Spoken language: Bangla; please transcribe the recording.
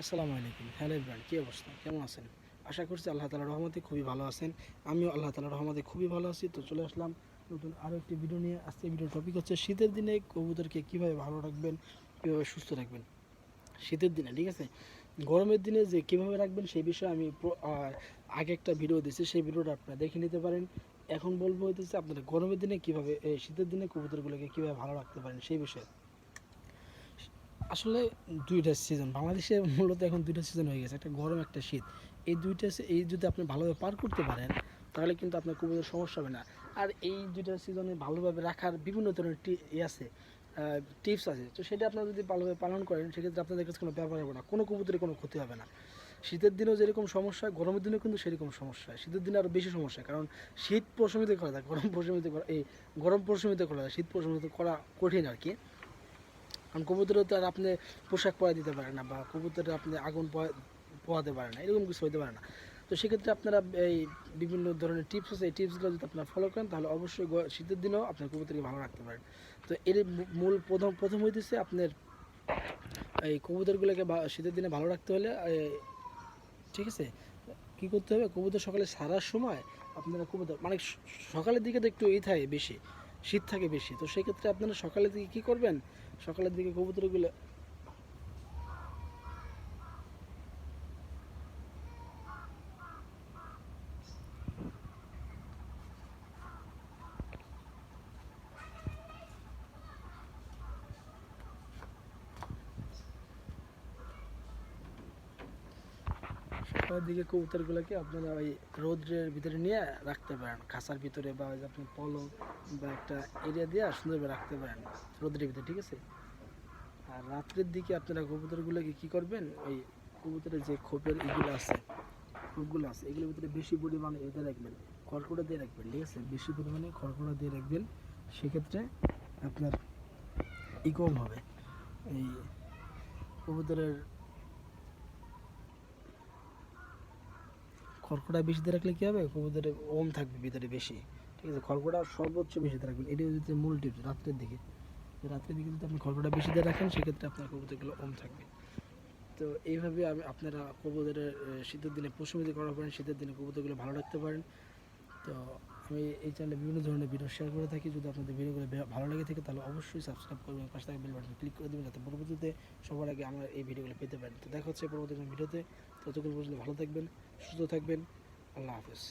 আসসালামু আলাইকুম। হ্যালো ইব্রান কী অবস্থা? কেমন আছেন? আশা করছি আল্লাহ তালার রহমতে খুবই ভালো আছেন। আমিও আল্লাহ তালার রহমতে খুবই ভালো আছি। তো চলে আসলাম নতুন আরও একটি ভিডিও নিয়ে। আজকে ভিডিওর টপিক হচ্ছে শীতের দিনে কবুতরকে কীভাবে ভালো রাখবেন, কীভাবে সুস্থ রাখবেন? শীতের দিনে, ঠিক আছে? গরমের দিনে যে কীভাবে রাখবেন সেই বিষয়ে আমি আগে একটা ভিডিও দিয়েছি। সেই ভিডিওটা আপনারা দেখে নিতে পারেন। এখন বলব হইতেছে আপনারা গরমের দিনে কীভাবে শীতের দিনে কবুতরগুলোকে কীভাবে ভালো রাখতে পারেন সেই বিষয়ে। আসলে দুইটা সিজন বাংলাদেশে মূলত এখন দুইটা সিজন হয়ে গেছে, একটা গরম, একটা শীত। এই দুইটা এই যদি আপনি ভালোভাবে পার করতে পারেন, তাহলে কিন্তু আপনার কবুতর সমস্যা হবে না। আর এই দুইটা সিজনে ভালোভাবে রাখার বিভিন্ন ধরনের টি ই আছে টিপস আছে। তো সেটা আপনারা যদি ভালোভাবে পালন করেন, সেক্ষেত্রে আপনাদের কাছে কোনো ব্যাপার হবে না। কোনো কবুতরের কোনো ক্ষতি হবে না। শীতের দিনেও যেরকম সমস্যা, গরমের দিনেও কিন্তু সেরকম সমস্যা। শীতের দিনে আরও বেশি সমস্যা, কারণ শীত প্রশমিত করা যায়, গরম প্রশমিত করা এই গরম প্রশমিত করা যায় শীত প্রশমিত করা কঠিন আর কি। কারণ কবুতরে তো আর আপনি পোশাক পরা দিতে পারে না বা কবুতরে আপনি আগুন পোয়া- পোয়াতে পারে না, এরকম কিছু হতে পারে না। তো সেক্ষেত্রে আপনারা এই বিভিন্ন ধরনের টিপস আছে, এই টিপসগুলো যদি আপনারা ফলো করেন, তাহলে অবশ্যই শীতের দিনেও আপনার কবুতরকে ভালো রাখতে পারেন। তো এর মূল প্রথম প্রথম হইতেছে আপনার এই কবুতরগুলোকে শীতের দিনে ভালো রাখতে হলে ঠিক আছে? কী করতে হবে? কবুতর সকালে সারার সময় আপনারা কবুতর মানে সকালের দিকে তো একটু এই থাকে বেশি। শীত থাকে বেশি। তো সেক্ষেত্রে আপনারা সকালের দিকে কী করবেন? সকালের দিকে কবুতরগুলো দিকে কবুতরগুলোকে আপনারা ওই রৌদ্রের ভিতরে নিয়ে রাখতে পারেন। খাঁচার ভিতরে বা ওই আপনি পলো বা একটা এরিয়া দিয়ে সুন্দরভাবে রাখতে পারেন রৌদ্রের ভিতরে, ঠিক আছে? আর রাত্রের দিকে আপনারা কবুতরগুলোকে কী করবেন? ওই কবুতরের যে খোপের এগুলো আছে, খোপগুলো আছে, এগুলোর ভিতরে বেশি পরিমাণে এতে রাখবেন খড়কুটো দিয়ে রাখবেন, ঠিক আছে? বেশি পরিমাণে খড়কুটো দিয়ে রাখবেন, সেক্ষেত্রে আপনার ই কম হবে। এই কবুতরের খড়কুটা বেশি দিয়ে রাখলে কী হবে? কবুতরের ওম থাকবে ভিতরে বেশি। ঠিক আছে খড়কুটা সর্বোচ্চ বেশি দিয়ে রাখবেন। এটি হচ্ছে মূল টিপস রাত্রের দিকে। রাত্রের দিকে যদি আপনি খড়কটা বেশি দিয়ে রাখেন, সেক্ষেত্রে আপনার কবুতরগুলো ওম থাকবে। তো এইভাবে আমি আপনারা কবুতরের শীতের দিনে পশুমিতি করা পারেন শীতের দিনে কবুতরগুলো ভালো রাখতে পারেন। তো আমি এই চ্যানেলে বিভিন্ন ধরনের ভিডিও শেয়ার করে থাকি। যদি আপনাদের ভিডিওগুলো ভালো লাগে থাকে, তাহলে অবশ্যই সাবস্ক্রাইব করবেন পাশে থাকা বেল বাটন ক্লিক করে দেবেন যাতে পরবর্তীতে সবার আগে আমরা এই ভিডিওগুলো পেতে পারেন তো দেখা হচ্ছে পরবর্তী ভিডিওতে ততক্ষণ পর্যন্ত ভালো থাকবেন, সুস্থ থাকবেন। আল্লাহ হাফেজ।